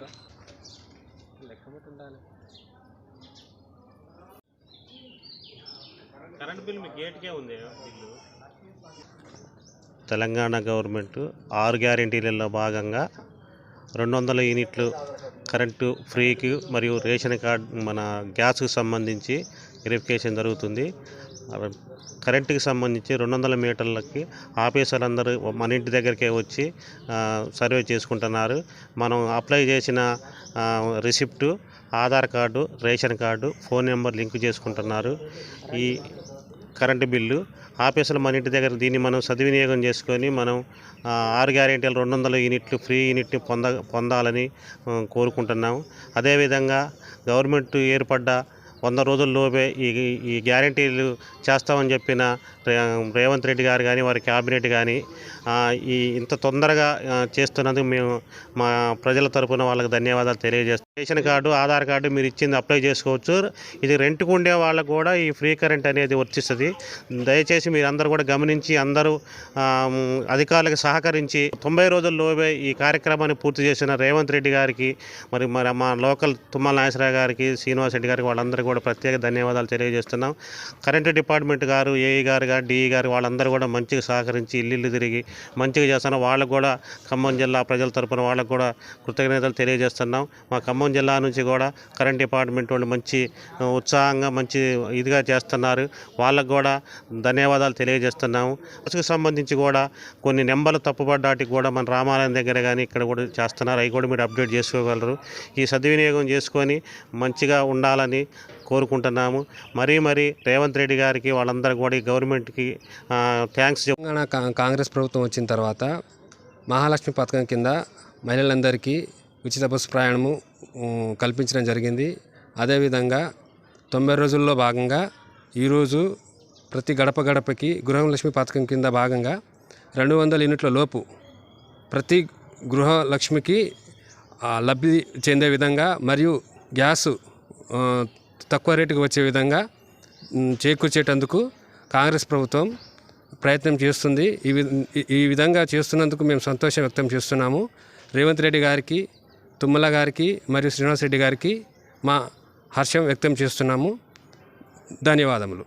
చూసారా? లెక్క ఉండాలి కరెంట్ బిల్ మీ గేట్కే ఉంది బిల్లు. తెలంగాణ గవర్నమెంట్ ఆరు గ్యారంటీలలో భాగంగా రెండు వందల యూనిట్లు కరెంటు ఫ్రీకి మరియు రేషన్ కార్డ్ మన గ్యాస్కు సంబంధించి వెరిఫికేషన్ జరుగుతుంది. కరెంటుకి సంబంధించి రెండు వందల మీటర్లకి ఆఫీసర్లందరూ మన ఇంటి దగ్గరికే వచ్చి సర్వే చేసుకుంటున్నారు. మనం అప్లై చేసిన receipt Aadhaar card ration card phone number link చేసుకుంటున్నారు. ఈ కరెంటు బిల్లు ఆఫీసులు మన ఇంటి దగ్గర దీన్ని మనం సద్వినియోగం చేసుకొని మనం ఆరు గ్యారెంటీలు రెండు వందల యూనిట్లు ఫ్రీ యూనిట్ పొంద పొందాలని కోరుకుంటున్నాము. అదేవిధంగా గవర్నమెంట్ ఏర్పడ్డ వంద రోజుల్లోపే ఈ ఈ గ్యారెంటీలు చేస్తామని చెప్పిన రేవంత్ రెడ్డి గారు కానీ వారి క్యాబినెట్ కానీ ఈ ఇంత తొందరగా చేస్తున్నందుకు మేము మా ప్రజల తరపున వాళ్ళకి ధన్యవాదాలు తెలియజేస్తాం రేషన్ కార్డు ఆధార్ కార్డు మీరు ఇచ్చింది అప్లై చేసుకోవచ్చు. ఇది రెంట్కు ఉండే వాళ్ళకు కూడా ఈ ఫ్రీ కరెంట్ అనేది వర్తిస్తుంది. దయచేసి మీరు అందరూ కూడా గమనించి అందరూ అధికారులకు సహకరించి తొంభై రోజుల్లోపే ఈ కార్యక్రమాన్ని పూర్తి చేసిన రేవంత్ రెడ్డి గారికి మరి మరి మా లోకల్ తుమ్మల నాగేశ్వరరావు గారికి శ్రీనివాస్ రెడ్డి గారికి వాళ్ళందరూ కూడా ప్రత్యేక ధన్యవాదాలు తెలియజేస్తున్నాం. కరెంటు డిపార్ట్మెంట్ గారు ఏఈ గారు గారు డిఈ గారు వాళ్ళందరూ కూడా మంచిగా సహకరించి ఇల్లు తిరిగి మంచిగా చేస్తున్నారు వాళ్ళకు కూడా ఖమ్మం జిల్లా ప్రజల తరపున వాళ్ళకు కూడా కృతజ్ఞతలు తెలియజేస్తున్నాం. మా ఖమ్మం జిల్లా నుంచి కూడా కరెంట్ డిపార్ట్మెంట్ వాళ్ళు మంచి ఉత్సాహంగా మంచి ఇదిగా చేస్తున్నారు. వాళ్ళకు కూడా ధన్యవాదాలు తెలియజేస్తున్నాము. బస్సుకు సంబంధించి కూడా కొన్ని నెంబర్లు తప్పుపడ్డాటికి కూడా మన రామాలయం దగ్గర కానీ ఇక్కడ కూడా చేస్తున్నారు. అవి కూడా మీరు అప్డేట్ చేసుకోగలరు. ఈ సద్వినియోగం చేసుకొని మంచిగా ఉండాలని కోరుకుంటున్నాము. మరీ మరీ రేవంత్ రెడ్డి గారికి వాళ్ళందరూ కూడా ఈ గవర్నమెంట్కి థ్యాంక్స్ తెలంగాణ కాంగ్రెస్ ప్రభుత్వం వచ్చిన తర్వాత మహాలక్ష్మి పథకం కింద మహిళలందరికీ ఉచిత బస్సు ప్రయాణము కల్పించడం జరిగింది. అదేవిధంగా తొంభై రోజుల్లో భాగంగా ఈరోజు ప్రతి గడప గడపకి గృహలక్ష్మి పథకం కింద భాగంగా రెండు వందల యూనిట్ల లోపు ప్రతి గృహలక్ష్మికి లబ్ధి చెందే విధంగా మరియు గ్యాసు తక్కువ రేటుకి వచ్చే విధంగా చేకూర్చేటందుకు కాంగ్రెస్ ప్రభుత్వం ప్రయత్నం చేస్తుంది. ఈ వి- ఈ- ఈ విధంగా చేస్తున్నందుకు మేము సంతోషం వ్యక్తం చేస్తున్నాము. రేవంత్ రెడ్డి గారికి తుమ్మల గారికి మరియు శ్రీనివాసరెడ్డి గారికి మా హర్షం వ్యక్తం చేస్తున్నాము. ధన్యవాదములు.